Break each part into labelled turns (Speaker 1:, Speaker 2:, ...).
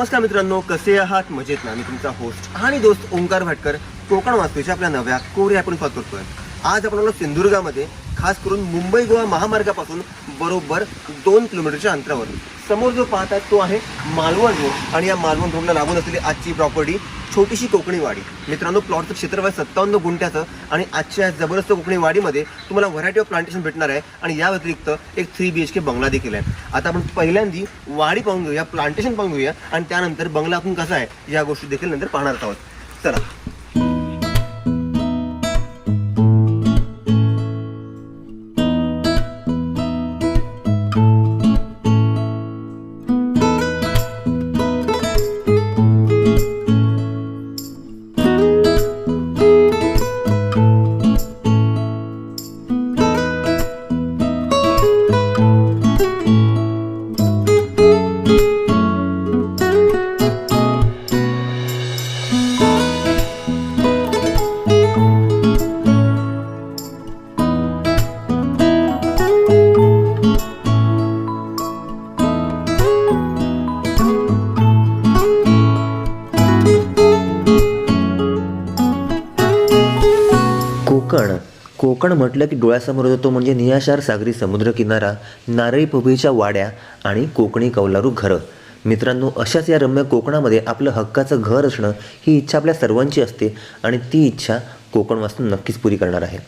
Speaker 1: नमस्कार मित्रांनो कसे आहात? मजेत ना? मी तुमचा होस्ट आणि दोस्त ओंकार भाटकर कोकण वास्तूच्या आपल्या नव्या कोरी आपण स्वागत करतोय. आज आपण आलो सिंधुदुर्गामध्ये खास करून मुंबई गोवा महामार्गापासून बरोबर दोन किलोमीटरच्या अंतरावर. समोर जो पाहत आहे तो आहे मालवण रोड आणि या मालवण रोडला लागून असलेली आजची प्रॉपर्टी छोटीशी कोकणी वाडी. मित्रांनो प्लॉटचं क्षेत्रफळ सत्तावन्न गुंठ्याचं आणि आजच्या जबरदस्त कोकणी वाडीमध्ये तुम्हाला व्हरायटी ऑफ प्लांटेशन भेटणार आहे आणि या व्यतिरिक्त एक थ्री बी एच के बंगला देखील आहे. आता आपण पहिल्यांदी वाडी पाहून घेऊया प्लांटेशन पाहून घेऊया आणि त्यानंतर बंगला आपण कसा आहे या गोष्टी देखील नंतर पाहणार आहोत. चला.
Speaker 2: म्हटलं की डोळ्यासमोर येतो म्हणजे नियाशार सागरी समुद्रकिनारा नारळी पोभीच्या वाड्या आणि कोकणी कौलारू घरं. मित्रांनो अशाच या रम्य कोकणामध्ये आपलं हक्काचं घर असणं ही इच्छा आपल्या सर्वांची असते आणि ती इच्छा कोकण नक्कीच पुरी करणार आहे.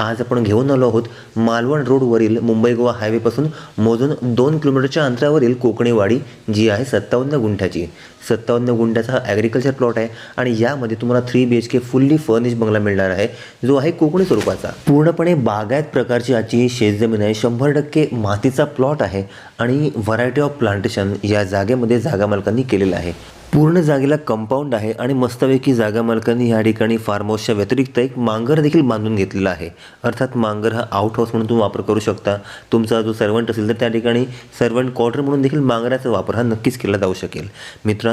Speaker 2: आज आपण घेऊन आलो आहोत मालवण रोडवरील मुंबई गोवा हायवेपासून मोजून दोन किलोमीटरच्या अंतरावरील कोकणी वाडी जी आहे सत्तावन्न गुंठ्याची. सत्तावन्न गुंड्याचा हा ॲग्रिकल्चर प्लॉट आहे आणि यामध्ये तुम्हाला three B H K fully furnish बंगला मिळणार आहे जो आहे कोकणी स्वरूपाचा. पूर्णपणे बागायत प्रकारची आजची ही शेतजमीन आहे शंभर टक्के मातीचा प्लॉट आहे आणि व्हरायटी ऑफ प्लांटेशन या जागेमध्ये जागा मालकांनी केलेलं आहे. पूर्ण जागेला कंपाऊंड आहे आणि मस्तपैकी जागा मालकांनी या ठिकाणी फार्म हाऊसच्या व्यतिरिक्त एक मांगर देखील बांधून घेतलेला आहे. अर्थात मांगर हा आउट हाऊस म्हणून तुम्ही वापर करू शकता. तुमचा जो सर्वंट असेल तर त्या ठिकाणी सर्वंट क्वार्टर म्हणून देखील मांगराचा वापर हा नक्कीच केला जाऊ शकेल. मित्रांनो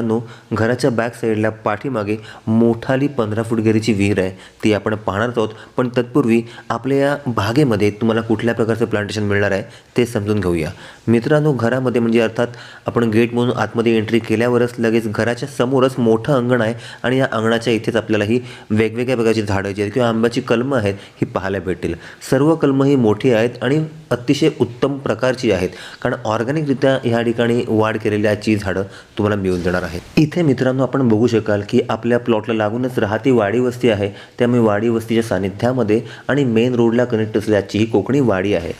Speaker 2: घराच्या बॅक साईडला पाठीमागे मोठाली पंधरा फूट गेरीची विहीर आहे. ती आपण पाहणार आहोत. पण तत्पूर्वी आपल्या या बागेमध्ये तुम्हाला कुठल्या प्रकारचं प्लांटेशन मिळणार आहे ते समजून घेऊया. मित्रांनो घरामध्ये म्हणजे अर्थात आपण गेट म्हणून आतमध्ये एंट्री केल्यावरच लगेच घराच्या समोरच मोठं अंगण आहे आणि या अंगणाच्या इथेच आपल्याला ही वेगवेगळ्या प्रकारची झाडं जी आहेत किंवा आंब्याची कलमं आहेत ही पाहायला भेटतील. सर्व कलमं ही मोठी आहेत आणि अतिशय उत्तम प्रकारची आहेत. कारण ऑर्गॅनिकरित्या ह्या ठिकाणी वाढ केलेल्या आजची झाडं तुम्हाला मिळून जाणार आहेत. इथे मित्रांनो आपण बघू शकाल की आपल्या प्लॉटला लागूनच राहती वाडी वस्ती आहे. त्यामुळे वाडी वस्तीच्या सानिध्यामध्ये आणि मेन रोडला कनेक्ट असल्याची ही कोकणी वाडी आहे.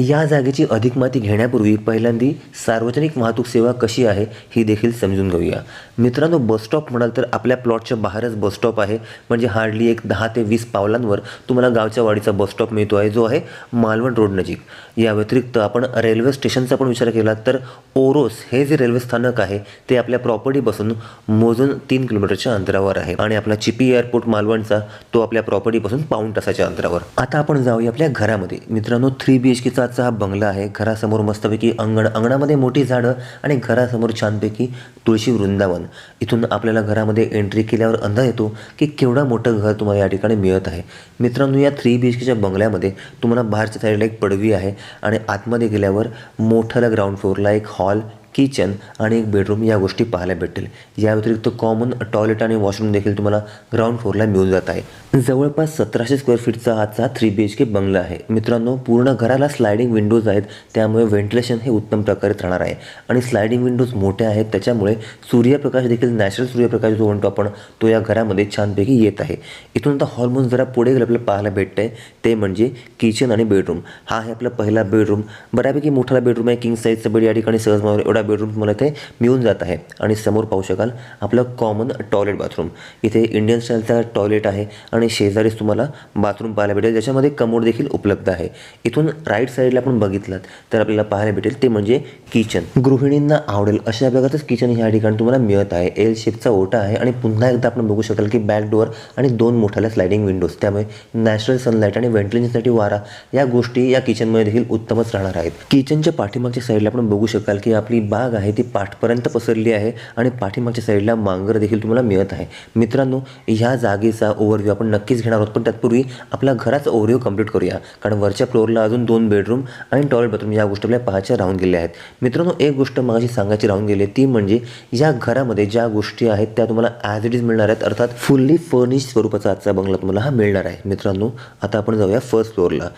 Speaker 2: या जागेची अधिक माहिती घेण्यापूर्वी पहिल्यांदी सार्वजनिक वाहतूक सेवा कशी आहे ही देखील समजून घेऊया. मित्रांनो बसस्टॉप म्हणाल तर आपल्या प्लॉटच्या बाहेरच बसस्टॉप आहे. म्हणजे हार्डली एक दहा ते वीस पावलांवर तुम्हाला गावच्या वाडीचा बसस्टॉप मिळतो आहे जो आहे मालवण रोड नजीक. या व्यतिरिक्त आपण रेल्वे स्टेशनचा पण विचार केला तर ओरोस हे जे रेल्वे स्थानक आहे ते आपल्या प्रॉपर्टीपासून मोजून तीन किलोमीटरच्या अंतरावर आहे. आणि आपला चिपी एअरपोर्ट मालवणचा तो आपल्या प्रॉपर्टीपासून पाऊण तासाच्या अंतरावर. आता आपण जाऊया आपल्या घरामध्ये. मित्रांनो थ्री बी एच केचा आजचा हा बंगला आहे. घरासमोर मस्तपैकी अंगण अंगणामध्ये मोठी झाडं आणि घरासमोर छानपैकी तुळशी वृंदावन. इथून आपल्याला घरामध्ये एंट्री केल्यावर अंदाज येतो की केवढं मोठं घर तुम्हाला या ठिकाणी मिळत आहे. मित्रांनो या थ्री बी एच केच्या बंगल्यामध्ये तुम्हाला बाहेरच्या साईडला एक पडवी आहे आणि आतमध्ये गेल्यावर मोठ्याला ग्राउंड फ्लोअरला एक हॉल किचन आणि एक बेडरूम या गोष्टी पाहायला भेटेल या व्यतिरिक्त कॉमन टॉयलेट आणि वॉशरूम देखील तुम्हाला ग्राउंड फ्लोअरला मिळून जात आहे. जवळपास सतराशे स्क्वेअर फीटचा आजचा थ्री बी एच के बंगला आहे. मित्रांनो पूर्ण घराला स्लायडिंग विंडोज आहेत त्यामुळे व्हेंटिलेशन हे उत्तम प्रकारे राहणार आहे. आणि स्लायडिंग विंडोज मोठ्या आहेत त्याच्यामुळे सूर्यप्रकाश देखील नॅचरल सूर्यप्रकाश जो म्हणतो आपण तो या घरामध्ये छानपैकी येत आहे. इथून आता हॉल जरा पुढे गेलं आपल्याला पाहायला भेटतं आहे ते म्हणजे किचन आणि बेडरूम हा आहे आपला पहिला बेडरूम बऱ्यापैकी मोठा बेडरूम आहे किंग साईजचा बेड या ठिकाणी सहज एवढा बेडरूम तुम्हाला इथे मिळून जात आहे. आणि समोर पाहू शकाल आपलं कॉमन टॉयलेट बाथरूम इथे इंडियन स्टाईलचा टॉयलेट आहे आणि शेजारीच तुम्हाला बाथरूम पाहायला भेटेल. ज्याच्यामध्ये कमोड देखील उपलब्ध आहे. इथून राईट साईडला आपण बघितलं तर आपल्याला पाहायला भेटेल ते म्हणजे किचन गृहिणींना आवडेल अशा प्रकारचंच किचन ह्या ठिकाणी तुम्हाला मिळत आहे. एल शेपचा ओटा आहे आणि पुन्हा एकदा आपण बघू शकाल की बॅक डोअर आणि दोन मोठ्याला स्लायडिंग विंडोज त्यामुळे नॅचरल सनलाईट आणि व्हेंटिलेशनसाठी वारा या गोष्टी या किचनमध्ये देखील उत्तमच राहणार आहेत. किचनच्या पाठीमागच्या साईडला आपण बघू शकाल की आपली बाग आहे ती पाठपर्यंत पसरली आहे आणि पाठीमागच्या साईडला मांगर देखील तुम्हाला मिळत आहे. मित्रांनो ह्या जागेचा ओव्हरव्ह्यू आपण नक्कीच घेणार आहोत पण तत्पूर्वी आपल्या घराचा ओव्हरव्ह्यू कंप्लीट करूया. कारण वरच्या फ्लोअरला अजून दोन बेडरूम आणि टॉयलेट बाथरूम या गोष्टी आपल्या पाहायच्या राहून गेल्या आहेत. मित्रांनो एक गोष्ट मगाशी सांगायची राहून गेली आहे, ती म्हणजे या घरामध्ये ज्या गोष्टी आहेत त्या तुम्हाला ॲज इट इज मिळणार आहेत. अर्थात फुल्ली फर्निश स्वरूपाचा आजचा बंगला तुम्हाला हा मिळणार आहे. मित्रांनो आता आपण जाऊया फर्स्ट फ्लोअरला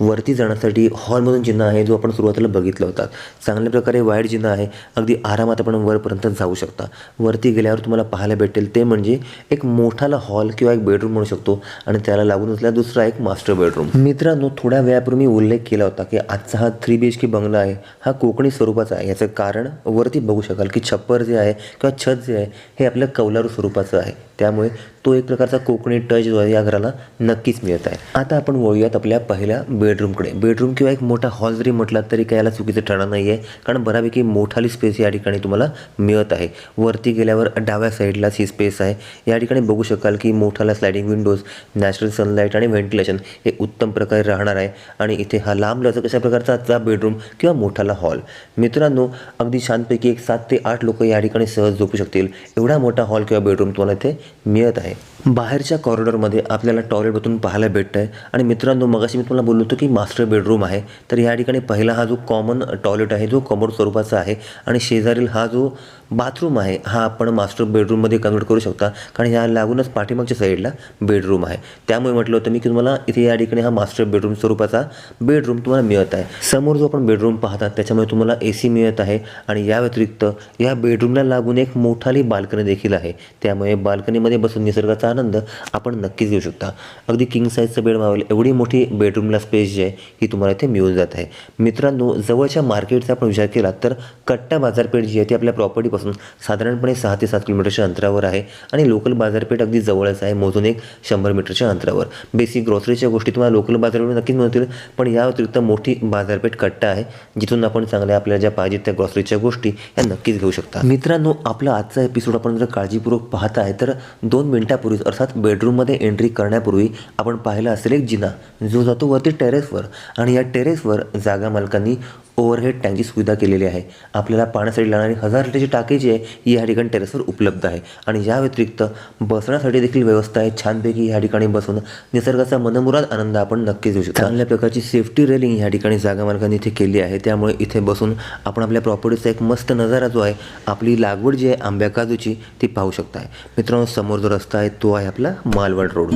Speaker 2: वरती जाण्यासाठी हॉलमधून जिना आहे जो आपण सुरुवातीला बघितला होता. चांगल्या प्रकारे वाईट जिना आहे अगदी आरामात आपण वरपर्यंत जाऊ शकता. वरती गेल्यावर तुम्हाला पाहायला भेटेल ते म्हणजे एक मोठाला हॉल किंवा एक बेडरूम म्हणू शकतो आणि त्याला लागून असलेला दुसरा एक मास्टर बेडरूम. मित्रांनो थोड्या वेळापूर्वी मी उल्लेख केला होता की आजचा हा थ्री बी एच के बंगला आहे हा कोकणी स्वरूपाचा आहे. याचं कारण वरती बघू शकाल की छप्पर जे आहे किंवा छत जे आहे हे आपल्या कौलारू स्वरूपाचं आहे. त्यामुळे तो एक प्रकारचा कोकणी टच जो आहे या घराला नक्कीच मिळत आहे. आता आपण वळूयात आपल्या पहिल्या बेडरूमकडे बेडरूम किंवा एक मोठा हॉल जरी म्हटला तरी काय याला चुकीचं ठरणार नाही आहे कारण बऱ्यापैकी मोठाली स्पेस या ठिकाणी तुम्हाला मिळत आहे. वरती गेल्यावर डाव्या साईडलाच ही स्पेस आहे. या ठिकाणी बघू शकाल की मोठाला स्लायडिंग विंडोज नॅचरल सनलाईट आणि व्हेंटिलेशन हे उत्तम प्रकारे राहणार आहे. आणि इथे हा लांब लचक कशा प्रकारचा आजचा बेडरूम किंवा मोठाला हॉल मित्रांनो अगदी छानपैकी एक सात ते आठ लोक या ठिकाणी सहज झोपू शकतील. एवढा मोठा हॉल किंवा बेडरूम तुम्हाला इथे मिळत आहे. बाहेरच्या कॉरिडॉरमध्ये आपल्याला टॉयलेट बाथरूम पाहायला भेटतं आहे आणि मित्रांनो मगाशी मी तुम्हाला बोललो होतो की मास्टर बेडरूम आहे. तर या ठिकाणी पहिला हा जो कॉमन टॉयलेट आहे जो कमोड स्वरूपाचा आहे आणि शेजारील हा जो बाथरूम आहे हा आपण मास्टर बेडरूममध्ये कन्वर्ट करू शकता. कारण ह्या लागूनच पाठीमागच्या साईडला बेडरूम आहे. त्यामुळे म्हटलं होतं मी की तुम्हाला इथे या ठिकाणी हा मास्टर बेडरूम स्वरूपाचा बेडरूम तुम्हाला मिळत आहे. समोर जो आपण बेडरूम पाहतात त्याच्यामुळे तुम्हाला ए सी मिळत आहे. आणि या व्यतिरिक्त या बेडरूमला लागून एक मोठाली बाल्कनी देखील आहे. त्यामुळे बाल्कनीमध्ये बसून निसर्गाचा आनंद आपण नक्कीच घेऊ शकता. अगदी किंग साईजचं बेड मावेल एवढी मोठी बेडरूमला स्पेस जी आहे ही तुम्हाला इथे मिळून जात आहे. मित्रांनो जवळच्या मार्केटचा आपण विचार केला तर कट्टा बाजारपेठ जी आहे ती आपल्या प्रॉपर्टी प्रॉपर्टीपासून साधारणपणे सहा ते सात किलोमीटरच्या अंतरावर आहे आणि लोकल बाजारपेठ अगदी जवळच आहे मोजून एक शंभर मीटरच्या अंतरावर. बेसिक ग्रॉसरीच्या गोष्टी तुम्हाला लोकल बाजारपेठ नक्कीच मिळतील पण या व्यतिरिक्त मोठी बाजारपेठ कट्टा आहे जिथून आपण चांगल्या आपल्याला ज्या पाहिजेत त्या ग्रॉसरीच्या गोष्टी या नक्कीच घेऊ शकता. मित्रांनो आपला आजचा एपिसोड आपण जर काळजीपूर्वक पाहत आहे तर दोन मिनिटापूर्वीच अर्थात बेडरूममध्ये एंट्री करण्यापूर्वी आपण पाहिला असेल एक जिना. जो जातो वरती टेरेसवर आणि या टेरेसवर जागा मालकांनी ओव्हरहेड टँकची सुविधा केलेली आहे. आपल्याला पाण्यासाठी लागणारी हजार लिटरची टाकी जी आहे ही या ठिकाणी टेरेसवर उपलब्ध आहे. आणि या व्यतिरिक्त बसण्यासाठी देखील व्यवस्था आहे. छानपैकी या ठिकाणी बसून निसर्गाचा मनमुराद आनंद आपण नक्कीच घेऊ शकतो. चांगल्या प्रकारची सेफ्टी रेलिंग या ठिकाणी जागा मालकांनी इथे केली आहे. त्यामुळे इथे बसून आपण आपल्या प्रॉपर्टीचा एक मस्त नजारा जो आहे आपली लागवड जी आहे आंब्या काजूची ती पाहू शकताय. मित्रांनो समोर जो रस्ता आहे तो आहे आपला मालवण रोड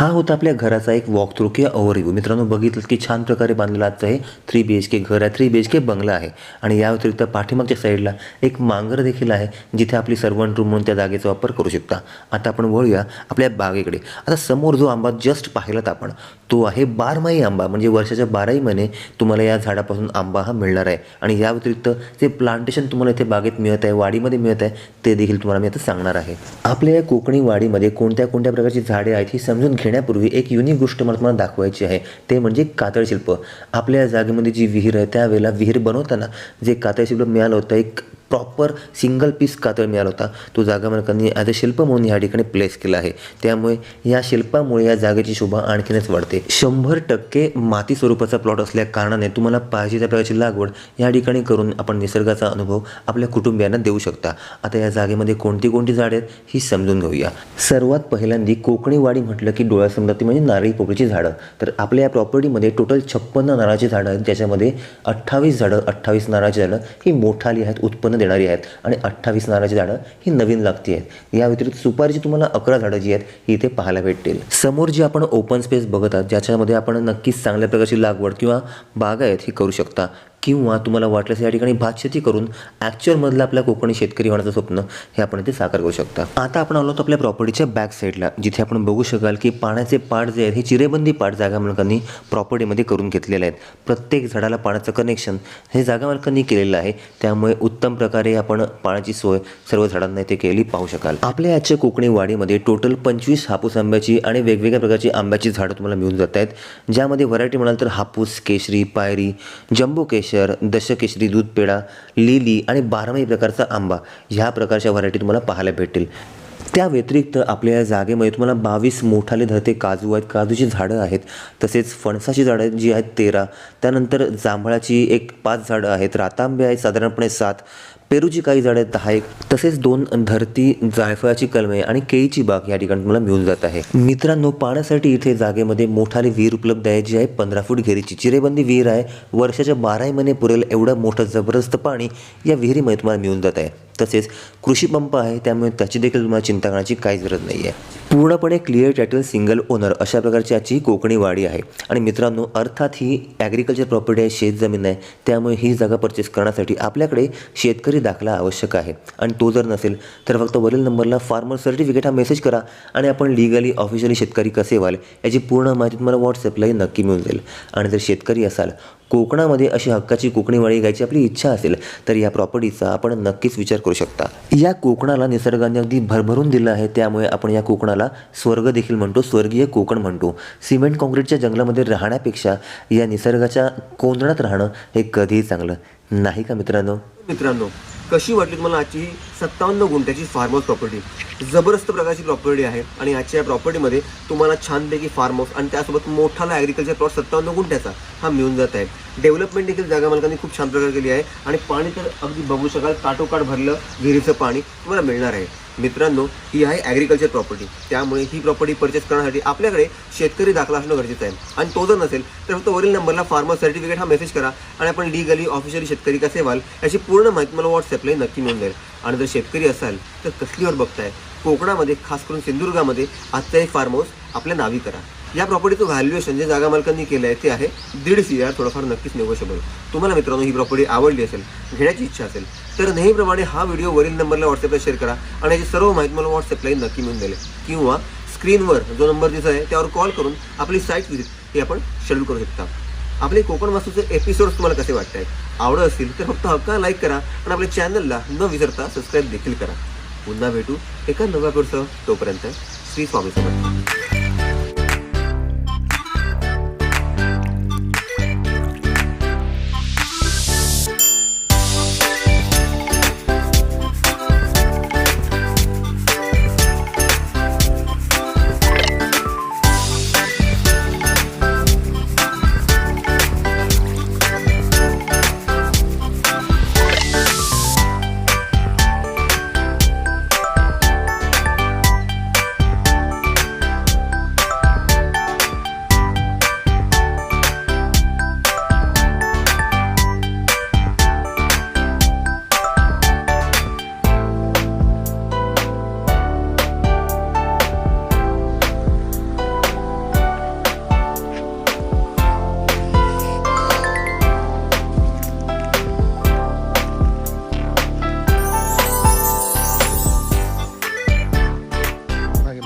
Speaker 2: हा होता आपल्या घराचा एक वॉक थ्रू किंवा ओव्हरव्ह्यू मित्रांनो बघितलं की छान प्रकारे बांधलेलं आजचं हे थ्री बी एच के घर आहे. थ्री बी एच के बंगला आहे. आणि या व्यतिरिक्त पाठीमागच्या साईडला एक मांगर देखील आहे जिथे आपली सर्वंट रूम म्हणून त्या जागेचा वापर करू शकता. आता आपण वळूया आपल्या बागेकडे. आता समोर जो आंबा जस्ट पाहिलात आपण तो आहे बारमाही आंबा. म्हणजे वर्षाच्या बाराही महिने तुम्हाला या झाडापासून आंबा हा मिळणार आहे. आणि या व्यतिरिक्त जे प्लांटेशन तुम्हाला इथे बागेत मिळत आहे वाडीमध्ये मिळत आहे ते देखील तुम्हाला मी आता सांगणार आहे. आपल्या या कोकणी वाडीमध्ये कोणत्या कोणत्या प्रकारची झाडे आहेत ही समजून घेण्यापूर्वी एक युनिक गोष्ट मला तुम्हाला दाखवायची आहे. ते म्हणजे कातळशिल्प आपल्या जागेमध्ये जी विहीर आहे त्यावेळेला विहीर बनवताना जे कातळशिल्प मिळालं होतं एक प्रॉपर सिंगल पीस कातळ मिळाला होता. तो जागा मालकांनी ॲज अ शिल्प म्हणून या ठिकाणी प्लेस केला आहे. त्यामुळे या शिल्पामुळे या जागेची शोभा आणखीनच वाढते. शंभर टक्के माती स्वरूपाचा प्लॉट असल्या कारणाने तुम्हाला पाहिजे त्या प्रकारची लागवड या ठिकाणी करून आपण निसर्गाचा अनुभव आपल्या कुटुंबियांना देऊ शकता. आता या जागेमध्ये कोणती कोणती झाडे आहेत ही समजून घेऊया. सर्वात पहिल्यांदी कोकणी वाडी म्हटलं की डोळ्यासमोर ती म्हणजे नारळी पोकळीची झाडं. तर आपल्या या प्रॉपर्टीमध्ये टोटल छप्पन्न नारळाची झाडं आहेत. ज्याच्यामध्ये अठ्ठावीस झाडं अठ्ठावीस नारळाची झाडं ही मोठाली आहेत उत्पन्न देणारी आहेत आणि अठ्ठावीस नारळाची झाडं ही नवीन लागती आहेत. या व्यतिरिक्त सुपारीची तुम्हाला अकरा झाडं जी आहेत ही इथे पाहायला भेटतील. समोर जी आपण ओपन स्पेस बघत आहात ज्याच्यामध्ये आपण नक्कीच चांगल्या प्रकारची लागवड किंवा बागायत ही करू शकता. किंवा तुम्हाला वाटल्यास या ठिकाणी भातशेती करून ॲक्च्युअलमधलं आपल्या कोकणी शेतकरी होण्याचं स्वप्न हे आपण इथे साकार करू शकता. आता आपण आलो आपल्या प्रॉपर्टीच्या बॅक साईडला जिथे आपण बघू शकाल की पाण्याचे पाट जे आहेत हे चिरेबंदी पाट जागा मालकांनी प्रॉपर्टीमध्ये करून घेतलेले आहेत. प्रत्येक झाडाला पाण्याचं कनेक्शन हे जागा मालकांनी केलेलं आहे. त्यामुळे उत्तम प्रकारे आपण पाण्याची सोय सर्व झाडांना इथे केली पाहू शकाल. आपल्या याच्या कोकणी वाडीमध्ये टोटल पंचवीस हापूस आंब्याची आणि वेगवेगळ्या प्रकारची आंब्याची झाडं तुम्हाला मिळून जात आहेत. ज्यामध्ये व्हरायटी म्हणाल तर हापूस केशरी पायरी जम्बो केशरी दशकेशरी दूध पेढा लिली आणि बारमाही प्रकारचा आंबा ह्या प्रकारच्या व्हरायटी तुम्हाला पाहायला भेटतील. त्या व्यतिरिक्त आपल्या या जागेमध्ये तुम्हाला बावीस मोठाले धरते काजू आहेत काजूची झाडं आहेत तसेच फणसाची झाडं आहेत जी आहेत तेरा. त्यानंतर जांभळाची एक पाच झाडं आहेत रातांबे आहेत साधारणपणे सात. पेरूची काही झाडं आहेत दहा एक. तसेच दोन धरती जायफळाची कलमे आणि केळीची बाग या ठिकाणी तुम्हाला मिळून जात आहे. मित्रांनो पाण्यासाठी इथे जागेमध्ये मोठाली विहीर उपलब्ध आहे जी आहे पंधरा फूट घेरीची. चिरेबंदी विहीर आहे. वर्षाच्या बाराही महिने पुरेल एवढं मोठं जबरदस्त पाणी या विहिरीमध्ये तुम्हाला मिळून जात आहे. तसेच कृषीपंप आहे त्यामुळे त्याची देखील तुम्हाला चिंता करण्याची काहीच गरज नाही आहे पूर्णपणे क्लिअर टायटल सिंगल ओनर अशा प्रकारची आजची कोकणी वाडी आहे. आणि मित्रांनो अर्थात ही ॲग्रिकल्चर प्रॉपर्टी आहे शेत जमीन आहे त्यामुळे ही जागा परचेस करण्यासाठी आपल्याकडे शेतकरी दाखला आवश्यक आहे. आणि तो जर नसेल तर फक्त वरील नंबरला फार्मर सर्टिफिकेट हा मेसेज करा आणि आपण लिगली ऑफिशियली शेतकरी कसे व्हाल याची पूर्ण माहिती तुम्हाला व्हॉट्सअपलाही नक्की मिळून जाईल. आणि जर शेतकरी असाल कोकणामध्ये अशी हक्काची कोकणी वळी घ्यायची आपली इच्छा असेल तर या प्रॉपर्टीचा आपण नक्कीच विचार करू शकता. या कोकणाला निसर्गाने अगदी भरभरून दिलं आहे त्यामुळे आपण या कोकणाला स्वर्ग देखील म्हणतो स्वर्गीय कोकण म्हणतो. सिमेंट कॉन्क्रीटच्या जंगलामध्ये राहण्यापेक्षा या निसर्गाच्या कोंदणात राहणं हे कधीही चांगलं नाही का मित्रांनो?
Speaker 1: मित्रांनो कशी वाटली तुम्हाला आजची ही सत्तावन्न गुंठ्याची फार्म हाऊस प्रॉपर्टी जबरदस्त प्रकारची प्रॉपर्टी आहे आणि आजच्या या प्रॉपर्टीमध्ये तुम्हाला छानपैकी फार्म हाऊस आणि त्यासोबत मोठाला ॲग्रिकल्चर प्लॉट सत्तावन्न गुंठ्याचा हा मिळून जात आहे. डेव्हलपमेंट देखील जागा मालकांनी खूप छान प्रकारे केली आहे आणि पाणी तर अगदी बघू शकाल काटोकाट भरलं विहिरीचं पाणी तुम्हाला मिळणार आहे. मित्रांनो ही आहे ॲग्रिकल्चर प्रॉपर्टी त्यामुळे ही प्रॉपर्टी परचेस करण्यासाठी आपल्याकडे शेतकरी दाखला असणं गरजेचं आहे. आणि तो जर नसेल तर फक्त वरील नंबरला फार्मर सर्टिफिकेट हा मेसेज करा आणि आपण लिगली ऑफिशियली शेतकरी कसे व्हाल याची पूर्ण माहिती मला व्हॉट्सअपला नक्की मिळून जाईल. आणि जर शेतकरी असाल तर कसलीवर बघताय? कोकणामध्ये खास करून सिंधुदुर्गामध्ये आजचा एक फार्म हाऊस आपल्या नावी करा. या प्रॉपर्टीचं व्हॅल्युएशन जे जागा मालकांनी केलं आहे ते आहे दीड सी आर थोडंफार नक्कीच नेगोशिएबल तुम्हाला मित्रांनो ही प्रॉपर्टी आवडली असेल घेण्याची इच्छा असेल तर नेहमीप्रमाणे हा व्हिडिओ वरील नंबरला व्हॉट्सअपला शेअर करा आणि याची सर्व माहिती मला व्हॉट्सअपलाही नक्की मिळून जाईल. किंवा स्क्रीनवर जो नंबर दिसत आहे त्यावर कॉल करून आपली साईट व्हिजिट हे आपण शेड्यूल करू शकता. आपले कोकण वास्तूचे एपिसोड तुम्हाला कसे वाटत आहेत आवडत असतील तर फक्त हक्का लाईक करा आणि आपल्या चॅनलला न विसरता सबस्क्राईब देखील करा. पुन्हा भेटू एका नव्या एपिसोडसह तोपर्यंत श्री स्वामी समर्थ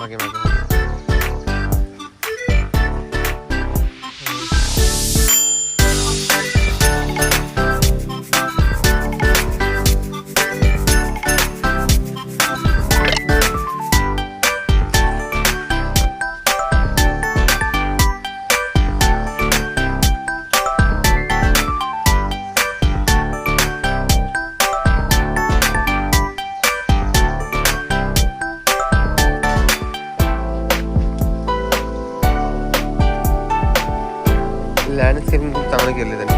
Speaker 1: মাঝে মাঝে गेलेले त्यांनी